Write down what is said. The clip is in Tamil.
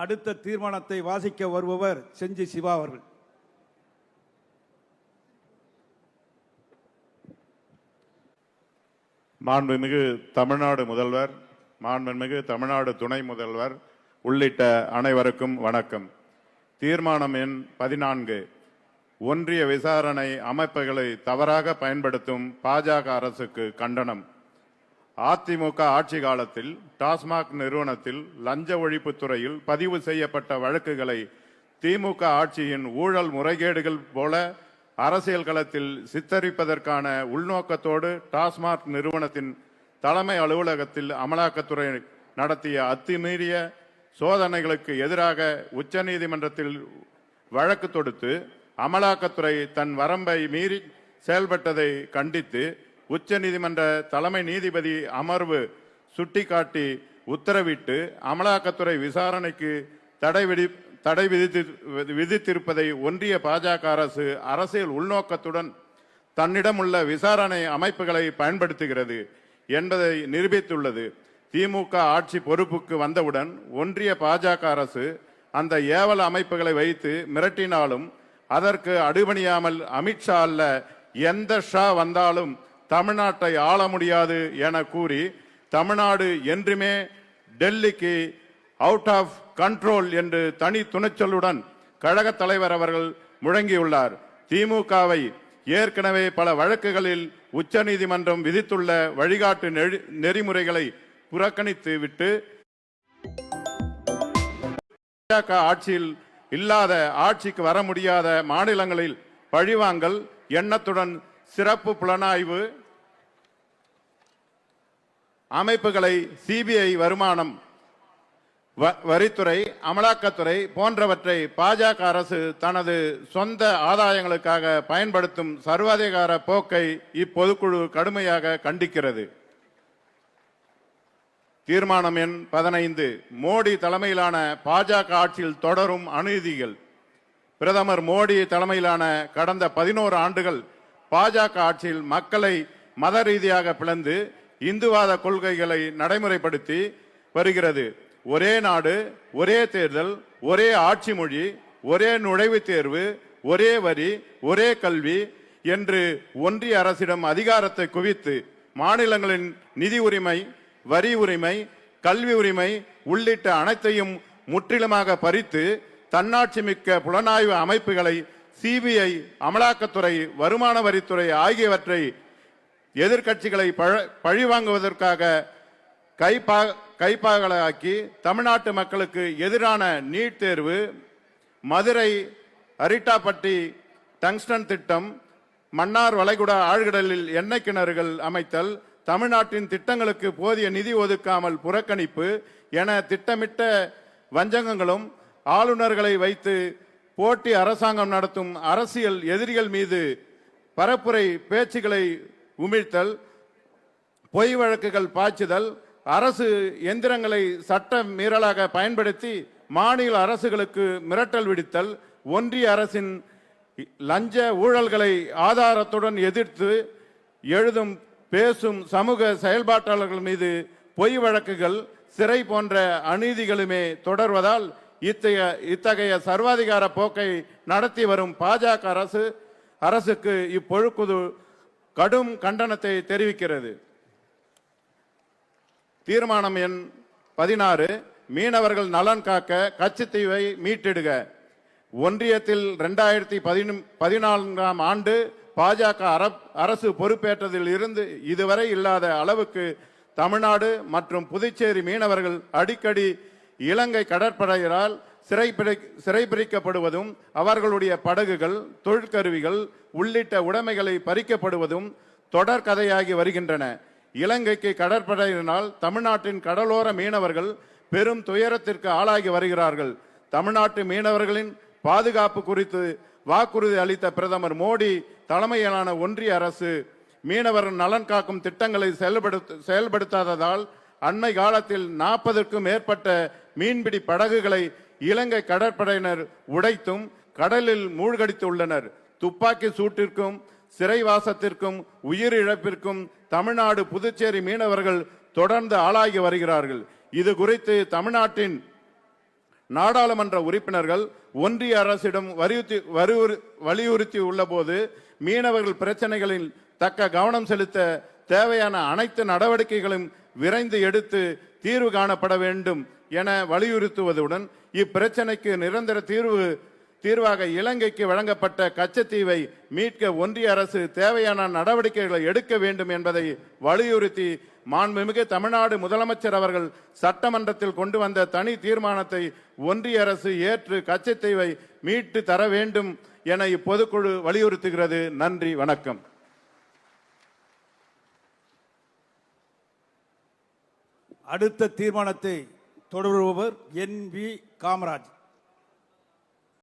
அடுத்த தீர்மானத்தை வாசிக்க வருபவர் செஞ்சி சிவா அவர்கள். மாண்புமிகு தமிழ்நாடு முதல்வர் மாண்புமிகு தமிழ்நாடு துணை முதல்வர் உள்ளிட்ட அனைவருக்கும் வணக்கம். தீர்மானம் எண் பதினான்கு. ஒன்றிய விசாரணை அமைப்புகளை தவறாக பயன்படுத்தும் பாஜக அரசுக்கு கண்டனம். அதிமுக ஆட்சி காலத்தில் டாஸ்மாக் நிறுவனத்தில் லஞ்ச ஒழிப்பு துறையில் பதிவு செய்யப்பட்ட வழக்குகளை திமுக ஆட்சியின் ஊழல் முறைகேடுகள் போல அரசியல் களத்தில் சித்தரிப்பதற்கான உள்நோக்கத்தோடு டாஸ்மாக் நிறுவனத்தின் தலைமை அலுவலகத்தில் அமலாக்கத்துறை நடத்திய அத்துமீறிய சோதனைகளுக்கு எதிராக உச்சநீதிமன்றத்தில் வழக்கு தொடுத்து அமலாக்கத்துறை தன் வரம்பை மீறி செயல்பட்டதை கண்டித்து உச்சநீதிமன்ற தலைமை நீதிபதி அமர்வு சுட்டிக்காட்டி உத்தரவிட்டு அமலாக்கத்துறை விசாரணைக்கு தடை விதி தடை விதித்து விதித்திருப்பதை ஒன்றிய பாஜக அரசு அரசியல் உள்நோக்கத்துடன் தன்னிடமுள்ள விசாரணை அமைப்புகளை பயன்படுத்துகிறது என்பதை நிரூபித்துள்ளது. திமுக ஆட்சி பொறுப்புக்கு வந்தவுடன் ஒன்றிய பாஜக அரசு அந்த ஏவல அமைப்புகளை வைத்து மிரட்டினாலும் அதற்கு அடுபணியாமல் அமித்ஷா அல்ல எந்த ஷா வந்தாலும் தமிழ்நாட்டை ஆள முடியாது என கூறி தமிழ்நாடு என்றுமே டெல்லிக்கு அவுட் ஆஃப் கண்ட்ரோல் என்று தனி துணைச்சலுடன் கழக தலைவர் அவர்கள் முழங்கியுள்ளார். திமுகவை ஏற்கனவே பல வழக்குகளில் உச்சநீதிமன்றம் விதித்துள்ள வழிகாட்டு நெறி- நெறிமுறைகளை புறக்கணித்து விட்டு பாஜக ஆட்சியில் இல்லாத ஆட்சிக்கு வர முடியாத மாநிலங்களில் பழிவாங்கல் எண்ணத்துடன் சிறப்பு புலனாய்வு அமைப்புகளை சிபிஐ வருமானம் வரித்துறை அமலாக்கத்துறை போன்றவற்றை பாஜக அரசு தனது சொந்த ஆதாயங்களுக்காக பயன்படுத்தும் சர்வாதிகார போக்கை இப்பொதுக்குழு கடுமையாக கண்டிக்கிறது. தீர்மானம் எண் பதினைந்து. மோடி தலைமையிலான பாஜக ஆட்சியில் தொடரும் அநீதிகள். பிரதமர் மோடி தலைமையிலான கடந்த பதினோரு ஆண்டுகள் பாஜக ஆட்சியில் மக்களை மத ரீதியாக பிளந்து இந்துவாத கொள்கைகளை நடைமுறைப்படுத்தி வருகிறது. ஒரே நாடு ஒரே தேர்தல் ஒரே ஆட்சி மொழி ஒரே நுழைவுத் தேர்வு ஒரே வரி ஒரே கல்வி என்று ஒன்றிய அரசிடம் அதிகாரத்தை குவித்து மாநிலங்களின் நிதி உரிமை வரி உரிமை கல்வி உரிமை உள்ளிட்ட அனைத்தையும் முற்றிலுமாக பறித்து தன்னாட்சி மிக்க புலனாய்வு அமைப்புகளை சிபிஐ அமலாக்கத்துறை வருமான வரித்துறை ஆகியவற்றை எதிர்க்கட்சிகளை பழ- பழிவாங்குவதற்காக கைப்பா கைப்பாகலாக்கி தமிழ்நாட்டு மக்களுக்கு எதிரான நீட் தேர்வு மதுரை அரிட்டாப்பட்டி டங்ஸ்டன் திட்டம் மன்னார் வளைகுடா ஆழ்கடலில் எண்ணெய் கிணறுகள் அமைத்தல் தமிழ்நாட்டின் திட்டங்களுக்கு போதிய நிதி ஒதுக்காமல் புறக்கணிப்பு என திட்டமிட்ட வஞ்சகங்களும் ஆளுநர்களை வைத்து போட்டி அரசாங்கம் நடத்தும் அரசியல் எதிரிகள் மீது பரப்புரை பேச்சுகளை உமிழ்த்தல் பொய் வழக்குகள் பாய்ச்சுதல் அரசு எந்திரங்களை சட்ட மீறலாக பயன்படுத்தி மாநில அரசுகளுக்கு மிரட்டல் விடுத்தல் ஒன்றிய அரசின் லஞ்ச ஊழல்களை ஆதாரத்துடன் எதிர்த்து எழுதும் பேசும் சமூக செயல்பாட்டாளர்கள் மீது பொய் வழக்குகள் சிறை போன்ற அநீதிகளுமே தொடர்வதால் இத்தகைய இத்தகைய சர்வாதிகார போக்கை நடத்தி வரும் பாஜக அரசு அரசுக்கு இப்பொழுக்குது கடும் கண்டனத்தை தெரிவிக்கிறது. தீர்மானம் எண் பதினாறு மீனவர்கள் நலன் காக்க கச்சத்தீவை மீட்டெடுக. ஒன்றியத்தில் ரெண்டாயிரத்தி பதினான்காம் ஆண்டு பாஜக அரசு பொறுப்பேற்றதில் இருந்து இதுவரை இல்லாத அளவுக்கு தமிழ்நாடு மற்றும் புதுச்சேரி மீனவர்கள் அடிக்கடி இலங்கை கடற்படையினரால் சிறைப்பிடி சிறைபிடிக்கப்படுவதும் அவர்களுடைய படகுகள் தொழிற்கருவிகள் உள்ளிட்ட உடைமைகளை பறிக்கப்படுவதும் தொடர் கதையாகி வருகின்றன. இலங்கைக்கு கடற்படையினால் தமிழ்நாட்டின் கடலோர மீனவர்கள் பெரும் துயரத்திற்கு ஆளாகி வருகிறார்கள். தமிழ்நாட்டு மீனவர்களின் பாதுகாப்பு குறித்து வாக்குறுதி அளித்த பிரதமர் மோடி தலைமையிலான ஒன்றிய அரசு மீனவர் நலன் காக்கும் திட்டங்களை செயல்படுத்த செயல்படுத்தாததால் அண்மை காலத்தில் நாற்பதற்கும் மேற்பட்ட மீன்பிடி படகுகளை இலங்கை கடற்படையினர் உடைத்தும் கடலில் மூழ்கடித்துள்ளனர். துப்பாக்கி சூட்டிற்கும் சிறைவாசத்திற்கும் உயிரிழப்பிற்கும் தமிழ்நாடு புதுச்சேரி மீனவர்கள் தொடர்ந்து ஆளாகி வருகிறார்கள். இது குறித்து தமிழ்நாட்டின் நாடாளுமன்ற உறுப்பினர்கள் ஒன்றிய அரசிடம் வலியுறுத்தி வலியுறுத்தி உள்ளபோது மீனவர்கள் பிரச்சனைகளில் தக்க கவனம் செலுத்த தேவையான அனைத்து நடவடிக்கைகளும் விரைந்து எடுத்து தீர்வு காணப்பட வேண்டும் என வலியுறுத்துவதுடன் இப்பிரச்சனைக்கு நிரந்தர தீர்வு தீர்வாக இலங்கைக்கு வழங்கப்பட்ட கச்சத்தீவை மீட்க ஒன்றிய அரசு தேவையான நடவடிக்கைகளை எடுக்க வேண்டும் என்பதை வலியுறுத்தி மாண்புமிகு தமிழ்நாடு முதலமைச்சர் அவர்கள் சட்டமன்றத்தில் கொண்டு வந்த தனி தீர்மானத்தை ஒன்றிய அரசு ஏற்று கச்சத்தீவை மீட்டு தர வேண்டும் என இப்பொதுக்குழு வலியுறுத்துகிறது. நன்றி வணக்கம். அடுத்த தீர்மானத்தை தொடர்பவர் என் வி காமராஜ்.